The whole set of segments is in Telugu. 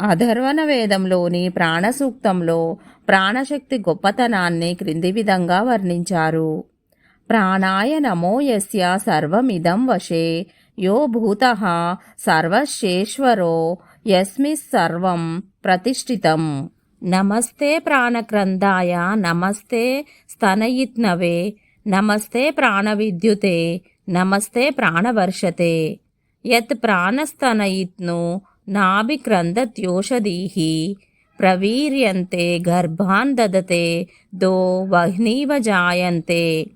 అధర్వణ వేదంలోని ప్రాణసూక్తంలో ప్రాణశక్తి గొప్పతనాన్ని క్రింది విధంగా వర్ణించారు. ప్రాణాయ నమో యస్య సర్వమిదం వశే యో భూత సర్వశేశ్వరో యస్మి సర్వం ప్రతిష్ఠితం. నమస్తే ప్రాణగ్రంథాయ నమస్తే స్తనయిత్నవే నమస్తే ప్రాణవిద్యుతే నమస్తే ప్రాణవర్షతే. యత్ ప్రాణస్తనయిత్ను నాభిక్రందత్యోషధీః ప్రవీర్యంతే గర్భాన్ దదతే దో వహ్నీవ జాయంతే.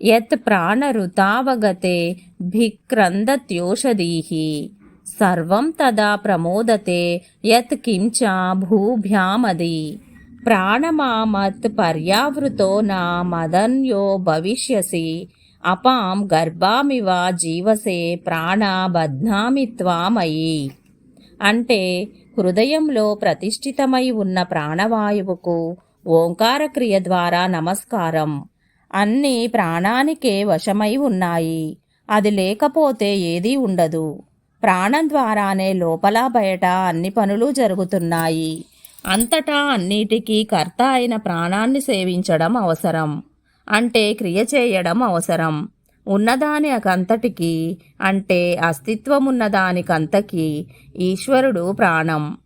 యత్ ప్రాణరుతావగతే భిక్రందత్యోషధీః సర్వం తదా ప్రమోదతే యత్ కించ భూభ్యామది. ప్రాణమామత్ పర్యావృతో నా మదన్యో భవిష్యసి అపాం గర్భామివ జీవసే ప్రాణబధ్నామి త్వామయి. అంటే హృదయంలో ప్రతిష్ఠితమై ఉన్న ప్రాణవాయువుకు ఓంకార క్రియ ద్వారా నమస్కారం. అన్నీ ప్రాణానికే వశమై ఉన్నాయి. అది లేకపోతే ఏదీ ఉండదు. ప్రాణం ద్వారానే లోపల బయట అన్ని పనులు జరుగుతున్నాయి. అంతటా అన్నిటికీ కర్త అయిన ప్రాణాన్ని సేవించడం అవసరం. అంటే క్రియ చేయడం అవసరం. ఉన్నదాని అకంతటికి అంటే అస్తిత్వమున్నదానికంతకి ఈశ్వరుడు ప్రాణం.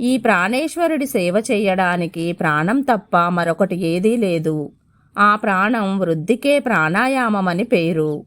ఈ ప్రాణేశ్వరుడి సేవ చేయడానికి ప్రాణం తప్ప మరొకటి ఏదీ లేదు. ఆ ప్రాణం వృద్ధికే ప్రాణాయామమని పేరు.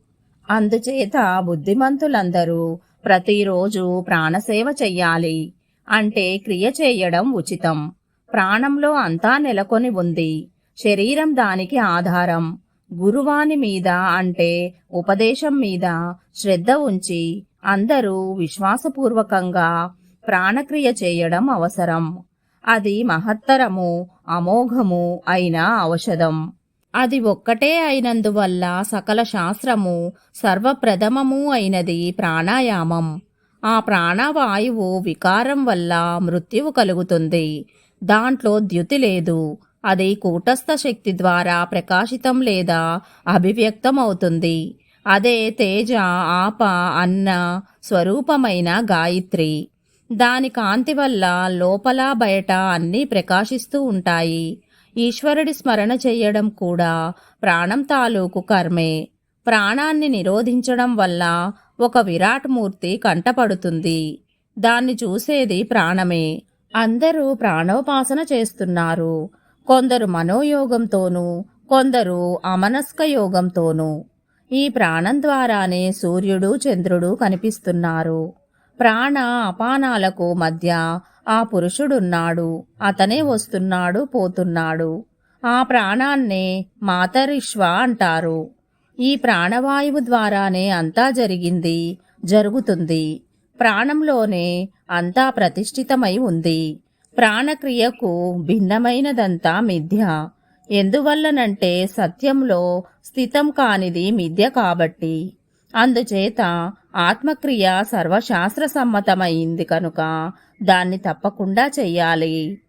అందుచేత బుద్ధిమంతులందరూ ప్రతిరోజు ప్రాణసేవ చెయ్యాలి. అంటే క్రియ చేయడం ఉచితం. ప్రాణంలో అంతా నెలకొని ఉంది. శరీరం దానికి ఆధారం. గురువాని మీద అంటే ఉపదేశం మీద శ్రద్ధ ఉంచి అందరూ విశ్వాసపూర్వకంగా ప్రాణక్రియ చేయడం అవసరం. అది మహత్తరము అమోఘము అయిన ఔషధం. అది ఒక్కటే అయినందువల్ల సకల శాస్త్రము సర్వప్రథమము అయినది ప్రాణాయామం. ఆ ప్రాణవాయువు వికారం వల్ల మృత్యువు కలుగుతుంది. దాంట్లో ద్యుతి లేదు. అది కూటస్థ శక్తి ద్వారా ప్రకాశితం లేదా అభివ్యక్తం అవుతుంది అదే తేజ ఆప అన్న స్వరూపమైన గాయత్రి. దాని కాంతి వల్ల లోపల బయట అన్నీ ప్రకాశిస్తూ ఉంటాయి. ఈశ్వరుడి స్మరణ చెయ్యడం కూడా ప్రాణం తాలూకు కర్మే. ప్రాణాన్ని నిరోధించడం వల్ల ఒక విరాట్ మూర్తి కంటపడుతుంది. దాన్ని చూసేది ప్రాణమే. అందరూ ప్రాణోపాసన చేస్తున్నారు. కొందరు మనోయోగంతోనూ కొందరు అమనస్క యోగంతోనూ ఈ ప్రాణం ద్వారానే సూర్యుడు చంద్రుడు కనిపిస్తున్నారు. ప్రాణ అపానాలకు మధ్య ఆ పురుషుడున్నాడు. అతనే వస్తున్నాడు పోతున్నాడు. ఆ ప్రాణాన్నే మాతరిష్వ అంటారు. ఈ ప్రాణవాయువు ద్వారానే అంతా జరిగింది జరుగుతుంది. ప్రాణంలోనే అంతా ప్రతిష్ఠితమై ఉంది. ప్రాణక్రియకు భిన్నమైనదంతా మిథ్య. ఎందువల్లనంటే సత్యంలో స్థితం కానిది మిథ్య కాబట్టి. అందుచేత ఆత్మక్రియ సర్వశాస్త్ర సమ్మతమైంది కనుక దాన్ని తప్పకుండా చెయ్యాలి.